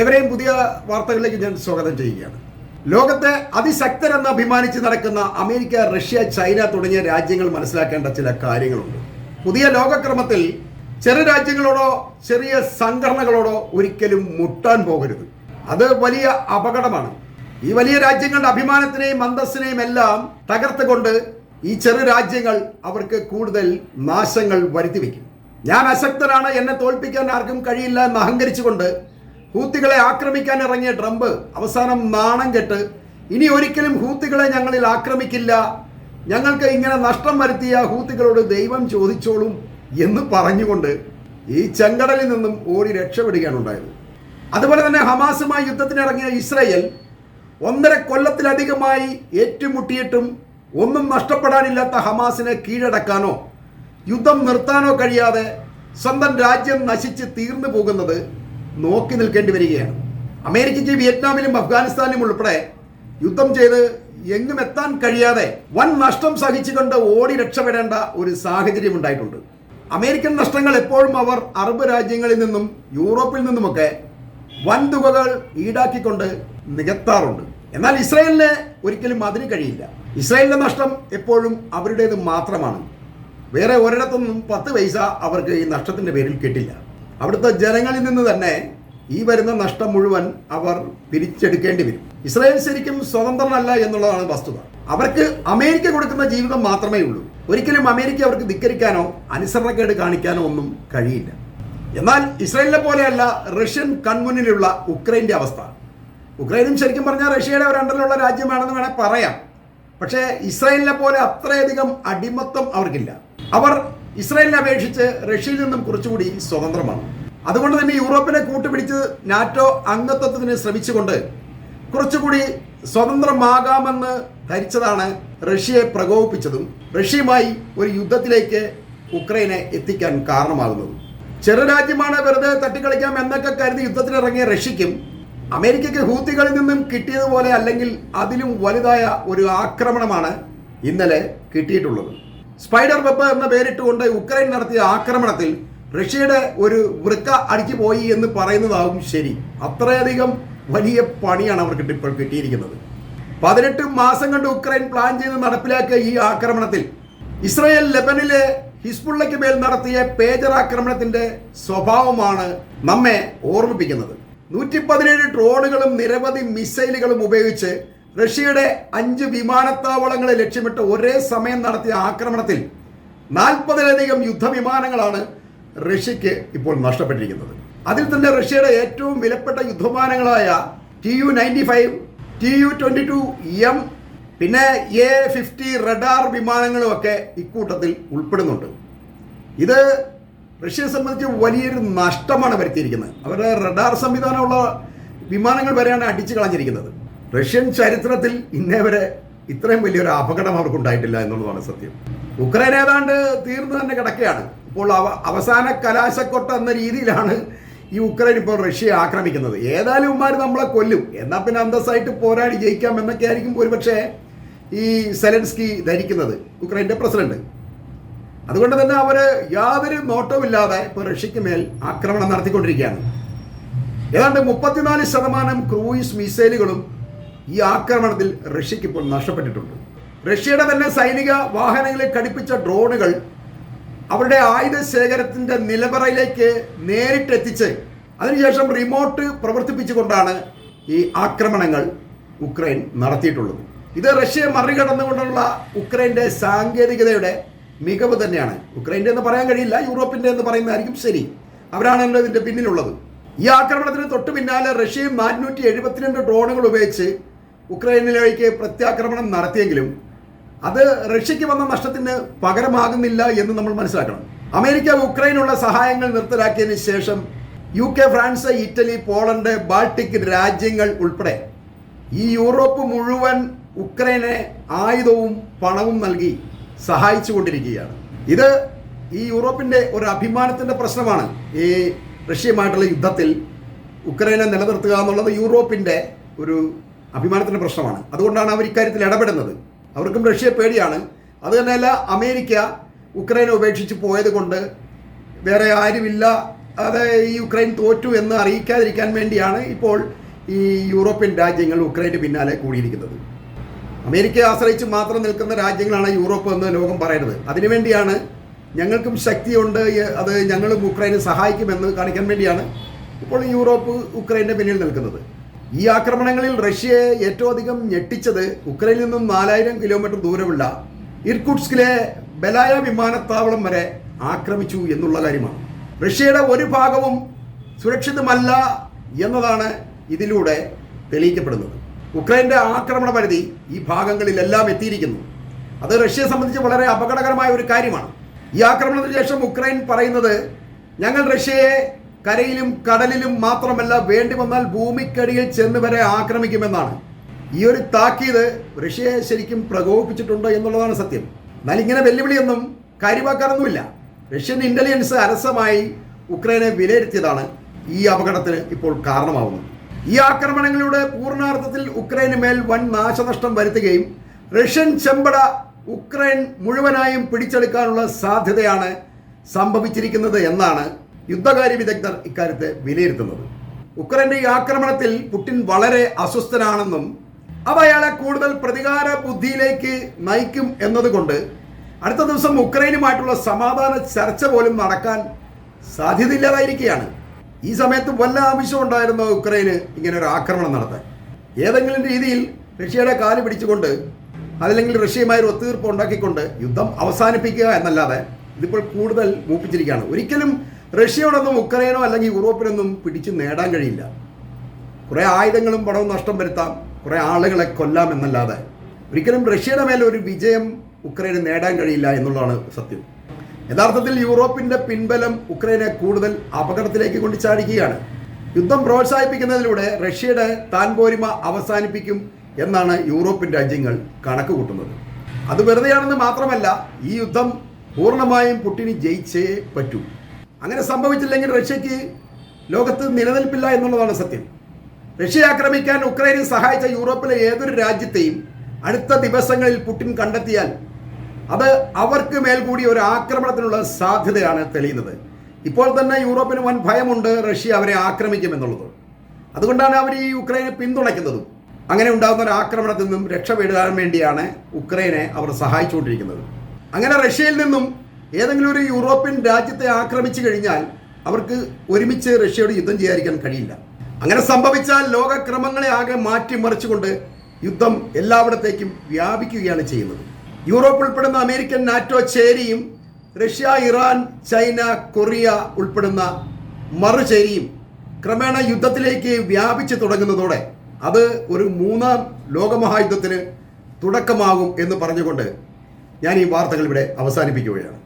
എവരെയും പുതിയ വാർത്തകളിലേക്ക് ഞാൻ സ്വാഗതം ചെയ്യുകയാണ്. ലോകത്തെ അതിശക്തരെന്ന് അഭിമാനിച്ച് നടക്കുന്ന അമേരിക്ക റഷ്യ ചൈന തുടങ്ങിയ രാജ്യങ്ങൾ മനസ്സിലാക്കേണ്ട ചില കാര്യങ്ങളുണ്ട്. പുതിയ ലോകക്രമത്തിൽ ചെറു രാജ്യങ്ങളോടോ ചെറിയ സംഘടനകളോടോ ഒരിക്കലും മുട്ടാൻ പോകരുത്. അത് വലിയ അപകടമാണ്. ഈ വലിയ രാജ്യങ്ങളുടെ അഭിമാനത്തിനെയും അന്തസ്സിനെയും എല്ലാം തകർത്തുകൊണ്ട് ഈ ചെറു രാജ്യങ്ങൾ അവർക്ക് കൂടുതൽ നാശങ്ങൾ വരുത്തി വയ്ക്കും. ഞാൻ അശക്തനാണ് എന്നെ തോൽപ്പിക്കാൻ ആർക്കും കഴിയില്ല എന്ന് അഹങ്കരിച്ചുകൊണ്ട് ഹൂത്തികളെ ആക്രമിക്കാൻ ഇറങ്ങിയ ട്രംപ് അവസാനം നാണം കെട്ട്. ഇനി ഒരിക്കലും ഹൂത്തികളെ ഞങ്ങളിൽ ആക്രമിക്കില്ല. ഞങ്ങൾക്ക് ഇങ്ങനെ നഷ്ടം വരുത്തിയ ഹൂത്തികളോട് ദൈവം ചോദിച്ചോളും എന്ന് പറഞ്ഞുകൊണ്ട് ഈ ചെങ്കടലിൽ നിന്നും ഓടി രക്ഷപ്പെടുകയാണ് ഉണ്ടായത് അതുപോലെ തന്നെ ഹമാസുമായി യുദ്ധത്തിനിറങ്ങിയ ഇസ്രയേൽ ഒന്നര കൊല്ലത്തിലധികമായി ഏറ്റുമുട്ടിയിട്ടും ഒന്നും നഷ്ടപ്പെടാനില്ലാത്ത ഹമാസിനെ കീഴടക്കാനോ യുദ്ധം നിർത്താനോ കഴിയാതെ സ്വന്തം രാജ്യം നശിച്ച് തീർന്നു പോകുന്നത് നോക്കി നിൽക്കേണ്ടി വരികയാണ്. അമേരിക്കയ്ക്ക് വിയറ്റ്നാമിലും അഫ്ഗാനിസ്ഥാനിലും ഉൾപ്പെടെ യുദ്ധം ചെയ്ത് എങ്ങും എത്താൻ കഴിയാതെ വൻ നഷ്ടം സഹിച്ചുകൊണ്ട് ഓടി രക്ഷപ്പെടേണ്ട ഒരു സാഹചര്യം ഉണ്ടായിട്ടുണ്ട്. അമേരിക്കൻ നഷ്ടങ്ങൾ എപ്പോഴും അവർ അറബ് രാജ്യങ്ങളിൽ നിന്നും യൂറോപ്പിൽ നിന്നുമൊക്കെ വൻ തുകകൾ ഈടാക്കിക്കൊണ്ട് നികത്താറുണ്ട്. എന്നാൽ ഇസ്രായേലിന് ഒരിക്കലും അതിന് കഴിയില്ല. ഇസ്രായേലിന്റെ നഷ്ടം എപ്പോഴും അവരുടേത് മാത്രമാണ്. വേറെ ഒരിടത്തൊന്നും പത്ത് പൈസ അവർക്ക് ഈ നഷ്ടത്തിന്റെ പേരിൽ കിട്ടില്ല. അവിടുത്തെ ജനങ്ങളിൽ നിന്ന് തന്നെ ഈ വരുന്ന നഷ്ടം മുഴുവൻ അവർ പിരിച്ചെടുക്കേണ്ടി വരും. ഇസ്രായേൽ ശരിക്കും സ്വതന്ത്രനല്ല എന്നുള്ളതാണ് വസ്തുത. അവർക്ക് അമേരിക്ക കൊടുക്കുന്ന ജീവിതം മാത്രമേ ഉള്ളൂ. ഒരിക്കലും അമേരിക്ക അവർക്ക് ധിക്കരിക്കാനോ അനുസരണക്കേട് കാണിക്കാനോ ഒന്നും കഴിയില്ല. എന്നാൽ ഇസ്രായേലിനെ പോലെയല്ല റഷ്യൻ കൺമുന്നിലുള്ള ഉക്രൈന്റെ അവസ്ഥ. ഉക്രൈനും ശരിക്കും പറഞ്ഞാൽ റഷ്യയുടെ ഒരു അണ്ടറിലുള്ള രാജ്യമാണെന്ന് വേണേൽ പറയാം. പക്ഷേ ഇസ്രായേലിനെ പോലെ അത്രയധികം അടിമത്തം അവർക്കില്ല. അവർ ഇസ്രായേലിനെ അപേക്ഷിച്ച് റഷ്യയിൽ നിന്നും കുറച്ചുകൂടി സ്വതന്ത്രമാണ്. അതുകൊണ്ട് തന്നെ യൂറോപ്പിനെ കൂട്ടുപിടിച്ച് നാറ്റോ അംഗത്വത്തിന് ശ്രമിച്ചുകൊണ്ട് കുറച്ചുകൂടി സ്വതന്ത്രമാകാമെന്ന് ധരിച്ചതാണ് റഷ്യയെ പ്രകോപിപ്പിച്ചതും റഷ്യയുമായി ഒരു യുദ്ധത്തിലേക്ക് ഉക്രൈനെ എത്തിക്കാൻ കാരണമാകുന്നതും. ചെറു രാജ്യമാണ് വെറുതെ തട്ടിക്കളിക്കാം എന്നൊക്കെ കരുതി യുദ്ധത്തിനിറങ്ങിയ റഷ്യയ്ക്കും അമേരിക്കയ്ക്ക് ഹൂത്തികളിൽ നിന്നും കിട്ടിയതുപോലെ അല്ലെങ്കിൽ അതിലും വലുതായ ഒരു ആക്രമണമാണ് ഇന്നലെ കിട്ടിയിട്ടുള്ളത്. സ്പൈഡർ വെബ് എന്ന പേരിട്ടുകൊണ്ട് ഉക്രൈൻ നടത്തിയ ആക്രമണത്തിൽ റഷ്യയുടെ ഒരു വൃക്ക അടിച്ചു പോയി എന്ന് പറയുന്നതാവും ശരി. അത്രയധികം വലിയ പണിയാണ് അവർക്ക് ഇപ്പോൾ കിട്ടിയിരിക്കുന്നത്. പതിനെട്ട് മാസം കൊണ്ട് ഉക്രൈൻ പ്ലാൻ ചെയ്ത് നടപ്പിലാക്കിയ ഈ ആക്രമണത്തിൽ ഇസ്രായേൽ ലെബനിലെ ഹിസ്ബുള്ളയ്ക്ക് മേൽ നടത്തിയ പേജർ ആക്രമണത്തിന്റെ സ്വഭാവമാണ് നമ്മെ ഓർമ്മിപ്പിക്കുന്നത്. നൂറ്റി പതിനേഴ് ഡ്രോണുകളും നിരവധി മിസൈലുകളും ഉപയോഗിച്ച് റഷ്യയുടെ അഞ്ച് വിമാനത്താവളങ്ങളെ ലക്ഷ്യമിട്ട് ഒരേ സമയം നടത്തിയ ആക്രമണത്തിൽ നാൽപ്പതിലധികം യുദ്ധവിമാനങ്ങളാണ് റഷ്യക്ക് ഇപ്പോൾ നഷ്ടപ്പെട്ടിരിക്കുന്നത്. അതിൽ തന്നെ റഷ്യയുടെ ഏറ്റവും വിലപ്പെട്ട യുദ്ധവിമാനങ്ങളായ T U ninety five T U twenty two M പിന്നെ എ ഫിഫ്റ്റി റഡാർ വിമാനങ്ങളുമൊക്കെ ഇക്കൂട്ടത്തിൽ ഉൾപ്പെടുന്നുണ്ട്. ഇത് റഷ്യയെ സംബന്ധിച്ച് വലിയൊരു നഷ്ടമാണ് വരുത്തിയിരിക്കുന്നത്. അവരുടെ റഡാർ സംവിധാനമുള്ള വിമാനങ്ങൾ വരെയാണ് അടിച്ചു കളഞ്ഞിരിക്കുന്നത്. റഷ്യൻ ചരിത്രത്തിൽ ഇന്നേ വരെ ഇത്രയും വലിയൊരു അപകടം അവർക്ക് ഉണ്ടായിട്ടില്ല എന്നുള്ളതാണ് സത്യം. ഉക്രൈൻ ഏതാണ്ട് തീർന്നു തന്നെ കിടക്കുകയാണ്. ഇപ്പോൾ അവ അവസാന കലാശക്കൊട്ട എന്ന രീതിയിലാണ് ഈ ഉക്രൈൻ ഇപ്പോൾ റഷ്യയെ ആക്രമിക്കുന്നത്. ഏതായാലും ഉമ്മാർ നമ്മളെ കൊല്ലും. എന്നാൽ പിന്നെ അന്തസ്സായിട്ട് പോരാടി ജയിക്കാം എന്നൊക്കെ ആയിരിക്കും ഒരുപക്ഷെ ഈ സെലൻസ്കി ധരിക്കുന്നത് ഉക്രൈന്റെ പ്രസിഡന്റ്. അതുകൊണ്ട് തന്നെ അവർ യാതൊരു നോട്ടവുമില്ലാതെ ഇപ്പോൾ റഷ്യക്ക് മേൽ ആക്രമണം നടത്തിക്കൊണ്ടിരിക്കുകയാണ്. ഏതാണ്ട് മുപ്പത്തിനാല് ശതമാനം ക്രൂയിസ് മിസൈലുകളും ഈ ആക്രമണത്തിൽ റഷ്യക്ക് ഇപ്പോൾ നഷ്ടപ്പെട്ടിട്ടുണ്ട്. റഷ്യയുടെ തന്നെ സൈനിക വാഹനങ്ങളെ കടിപ്പിച്ച ഡ്രോണുകൾ അവരുടെ ആയുധ ശേഖരത്തിന്റെ നിലവറയിലേക്ക് നേരിട്ടെത്തിച്ച് അതിനുശേഷം റിമോട്ട് പ്രവർത്തിപ്പിച്ചുകൊണ്ടാണ് ഈ ആക്രമണങ്ങൾ ഉക്രൈൻ നടത്തിയിട്ടുള്ളത്. ഇത് റഷ്യയെ മറികടന്നുകൊണ്ടുള്ള ഉക്രൈന്റെ സാങ്കേതികതയുടെ മികവ് തന്നെയാണ്. ഉക്രൈന്റെ എന്ന് പറയാൻ കഴിയില്ല യൂറോപ്പിന്റെ എന്ന് പറയുന്നതായിരിക്കും ശരി. അവരാണല്ലോ ഇതിന്റെ പിന്നിലുള്ളത്. ഈ ആക്രമണത്തിന് തൊട്ടു പിന്നാലെ റഷ്യയും നാനൂറ്റി എഴുപത്തിരണ്ട് ഡ്രോണുകൾ ഉപയോഗിച്ച് ഉക്രൈനിലേക്ക് പ്രത്യാക്രമണം നടത്തിയെങ്കിലും അത് റഷ്യയ്ക്ക് വന്ന നഷ്ടത്തിന് പകരമാകുന്നില്ല എന്ന് നമ്മൾ മനസ്സിലാക്കണം. അമേരിക്ക ഉക്രൈനുള്ള സഹായങ്ങൾ നിർത്തലാക്കിയതിന് ശേഷം U K France Italy Poland Baltic രാജ്യങ്ങൾ ഉൾപ്പെടെ ഈ യൂറോപ്പ് മുഴുവൻ ഉക്രൈനെ ആയുധവും പണവും നൽകി സഹായിച്ചുകൊണ്ടിരിക്കുകയാണ്. ഇത് ഈ യൂറോപ്പിന്റെ ഒരു അഭിമാനത്തിന്റെ പ്രശ്നമാണ്. ഈ റഷ്യയുമായിട്ടുള്ള യുദ്ധത്തിൽ ഉക്രൈനെ നിലനിർത്തുക എന്നുള്ളത് യൂറോപ്പിന്റെ ഒരു അഭിമാനത്തിന്റെ പ്രശ്നമാണ്. അതുകൊണ്ടാണ് അവർ ഇക്കാര്യത്തിൽ ഇടപെടുന്നത്. അവർക്കും റഷ്യയെ പേടിയാണ്. അത് തന്നെയല്ല അമേരിക്ക ഉക്രൈനെ ഉപേക്ഷിച്ച് പോയത് കൊണ്ട് വേറെ ആരുമില്ല. അത് ഈ ഉക്രൈൻ തോറ്റു എന്ന് അറിയിക്കാതിരിക്കാൻ വേണ്ടിയാണ് ഇപ്പോൾ ഈ യൂറോപ്യൻ രാജ്യങ്ങൾ ഉക്രൈന് പിന്നാലെ കൂടിയിരിക്കുന്നത്. അമേരിക്കയെ ആശ്രയിച്ച് മാത്രം നിൽക്കുന്ന രാജ്യങ്ങളാണ് യൂറോപ്പ് എന്ന് ലോകം പറയുന്നത്. അതിനുവേണ്ടിയാണ് ഞങ്ങൾക്കും ശക്തിയുണ്ട്. അത് ഞങ്ങളും ഉക്രൈനെ സഹായിക്കുമെന്ന് കാണിക്കാൻ വേണ്ടിയാണ് ഇപ്പോൾ യൂറോപ്പ് ഉക്രൈന്റെ പിന്നിൽ നിൽക്കുന്നത്. ഈ ആക്രമണങ്ങളിൽ റഷ്യയെ ഏറ്റവും അധികം ഞെട്ടിച്ചത് ഉക്രൈനിൽ നിന്നും നാലായിരം കിലോമീറ്റർ ദൂരമുള്ള ഇർകുട്സ്കിലെ ബലായ വിമാനത്താവളം വരെ ആക്രമിച്ചു എന്നുള്ള കാര്യമാണ്. റഷ്യയുടെ ഒരു ഭാഗവും സുരക്ഷിതമല്ല എന്നതാണ് ഇതിലൂടെ തെളിയിക്കപ്പെടുന്നത്. ഉക്രൈന്റെ ആക്രമണ പരിധി ഈ ഭാഗങ്ങളിലെല്ലാം എത്തിയിരിക്കുന്നു. അത് റഷ്യയെ സംബന്ധിച്ച് വളരെ അപകടകരമായ ഒരു കാര്യമാണ്. ഈ ആക്രമണത്തിന് ശേഷം ഉക്രൈൻ പറയുന്നത് ഞങ്ങൾ റഷ്യയെ കരയിലും കടലിലും മാത്രമല്ല വേണ്ടി വന്നാൽ ഭൂമിക്കടിയിൽ ചെന്ന് വരെ ആക്രമിക്കുമെന്നാണ്. ഈ ഒരു താക്കീത് റഷ്യയെ ശരിക്കും പ്രകോപിപ്പിച്ചിട്ടുണ്ട് എന്നുള്ളതാണ് സത്യം. എന്നാൽ ഇങ്ങനെ വെല്ലുവിളിയൊന്നും കാര്യമാക്കാനൊന്നുമില്ല. റഷ്യൻ ഇന്റലിജൻസ് അരസമായി ഉക്രൈനെ വിലയിരുത്തിയതാണ് ഈ അപകടത്തിന് ഇപ്പോൾ കാരണമാവുന്നത്. ഈ ആക്രമണങ്ങളുടെ പൂർണാർത്ഥത്തിൽ ഉക്രൈന് മേൽ വൻ നാശനഷ്ടം വരുത്തുകയും റഷ്യൻ ചെമ്പട ഉക്രൈൻ മുഴുവനായും പിടിച്ചെടുക്കാനുള്ള സാധ്യതയാണ് സംഭവിച്ചിരിക്കുന്നത് എന്നാണ് യുദ്ധകാര്യ വിദഗ്ധർ ഇക്കാര്യത്തെ വിലയിരുത്തുന്നത്. ഉക്രൈന്റെ ഈ ആക്രമണത്തിൽ പുടിൻ വളരെ അസ്വസ്ഥനാണെന്നും അവ അയാളെ കൂടുതൽ പ്രതികാര ബുദ്ധിയിലേക്ക് നയിക്കും എന്നതുകൊണ്ട് അടുത്ത ദിവസം ഉക്രൈനുമായിട്ടുള്ള സമാധാന ചർച്ച പോലും നടക്കാൻ സാധ്യതയില്ലാതായിരിക്കുകയാണ്. ഈ സമയത്ത് വല്ല ആവശ്യം ഉണ്ടായിരുന്നോ ഉക്രൈന് ഇങ്ങനെ ഒരു ആക്രമണം നടത്താൻ? ഏതെങ്കിലും രീതിയിൽ റഷ്യയുടെ കാൽ പിടിച്ചുകൊണ്ട് അതല്ലെങ്കിൽ റഷ്യയുമായി ഒരു ഒത്തുതീർപ്പ് ഉണ്ടാക്കിക്കൊണ്ട് യുദ്ധം അവസാനിപ്പിക്കുക എന്നല്ലാതെ ഇതിപ്പോൾ കൂടുതൽ മൂപ്പിച്ചിരിക്കുകയാണ്. ഒരിക്കലും റഷ്യയോടൊന്നും ഉക്രൈനോ അല്ലെങ്കിൽ യൂറോപ്പിനൊന്നും പിടിച്ച് നേടാൻ കഴിയില്ല. കുറേ ആയുധങ്ങളും പടവും നഷ്ടം വരുത്താം കുറേ ആളുകളെ കൊല്ലാം എന്നല്ലാതെ. ഒരിക്കലും റഷ്യയുടെ മേലെ ഒരു വിജയം ഉക്രൈന് നേടാൻ കഴിയില്ല എന്നുള്ളതാണ് സത്യം. യഥാർത്ഥത്തിൽ യൂറോപ്പിന്റെ പിൻബലം ഉക്രൈനെ കൂടുതൽ അപകടത്തിലേക്ക് കൊണ്ട് ചാടിക്കുകയാണ് യുദ്ധം പ്രോത്സാഹിപ്പിക്കുന്നതിലൂടെ റഷ്യയുടെ താൻ പോരിമ അവസാനിപ്പിക്കും എന്നാണ് യൂറോപ്യൻ രാജ്യങ്ങൾ കണക്ക് കൂട്ടുന്നത് അത് വെറുതെയാണെന്ന് മാത്രമല്ല ഈ യുദ്ധം പൂർണമായും പുട്ടിന് ജയിച്ചേ പറ്റൂ. അങ്ങനെ സംഭവിച്ചില്ലെങ്കിൽ റഷ്യക്ക് ലോകത്ത് നിലനിൽപ്പില്ല എന്നുള്ളതാണ് സത്യം. റഷ്യ ആക്രമിക്കാൻ ഉക്രൈനെ സഹായിച്ച യൂറോപ്പിലെ ഏതൊരു രാജ്യത്തെയും അടുത്ത ദിവസങ്ങളിൽ പുടിൻ കണ്ടെത്തിയാൽ അത് അവർക്ക് മേൽ കൂടി ഒരു ആക്രമണത്തിനുള്ള സാധ്യതയാണ് തെളിയുന്നത്. ഇപ്പോൾ തന്നെ യൂറോപ്പിന് വൻ ഭയമുണ്ട് റഷ്യ അവരെ ആക്രമിക്കുമെന്നുള്ളത്. അതുകൊണ്ടാണ് അവർ ഈ ഉക്രൈനെ പിന്തുണയ്ക്കുന്നതും. അങ്ങനെ ഉണ്ടാകുന്ന ഒരു ആക്രമണത്തിൽ നിന്നും രക്ഷപ്പെടാൻ വേണ്ടിയാണ് ഉക്രൈനെ അവർ സഹായിച്ചുകൊണ്ടിരിക്കുന്നത്. അങ്ങനെ റഷ്യയിൽ നിന്നും ഏതെങ്കിലും ഒരു യൂറോപ്യൻ രാജ്യത്തെ ആക്രമിച്ചു കഴിഞ്ഞാൽ അവർക്ക് ഒരുമിച്ച് റഷ്യയോട് യുദ്ധം ചെയ്യാതിരിക്കാൻ കഴിയില്ല. അങ്ങനെ സംഭവിച്ചാൽ ലോകക്രമങ്ങളെ ആകെ മാറ്റിമറിച്ചുകൊണ്ട് യുദ്ധം എല്ലാവിടത്തേക്കും വ്യാപിക്കുകയാണ് ചെയ്യുന്നത്. യൂറോപ്പ് ഉൾപ്പെടുന്ന അമേരിക്കൻ നാറ്റോ ചേരിയും റഷ്യ ഇറാൻ ചൈന കൊറിയ ഉൾപ്പെടുന്ന മറുചേരിയും ക്രമേണ യുദ്ധത്തിലേക്ക് വ്യാപിച്ചു തുടങ്ങുന്നതോടെ അത് ഒരു മൂന്നാം ലോകമഹായുദ്ധത്തിന് തുടക്കമാകും എന്ന് പറഞ്ഞുകൊണ്ട് ഞാൻ ഈ വാർത്തകൾ ഇവിടെ അവസാനിപ്പിക്കുകയാണ്.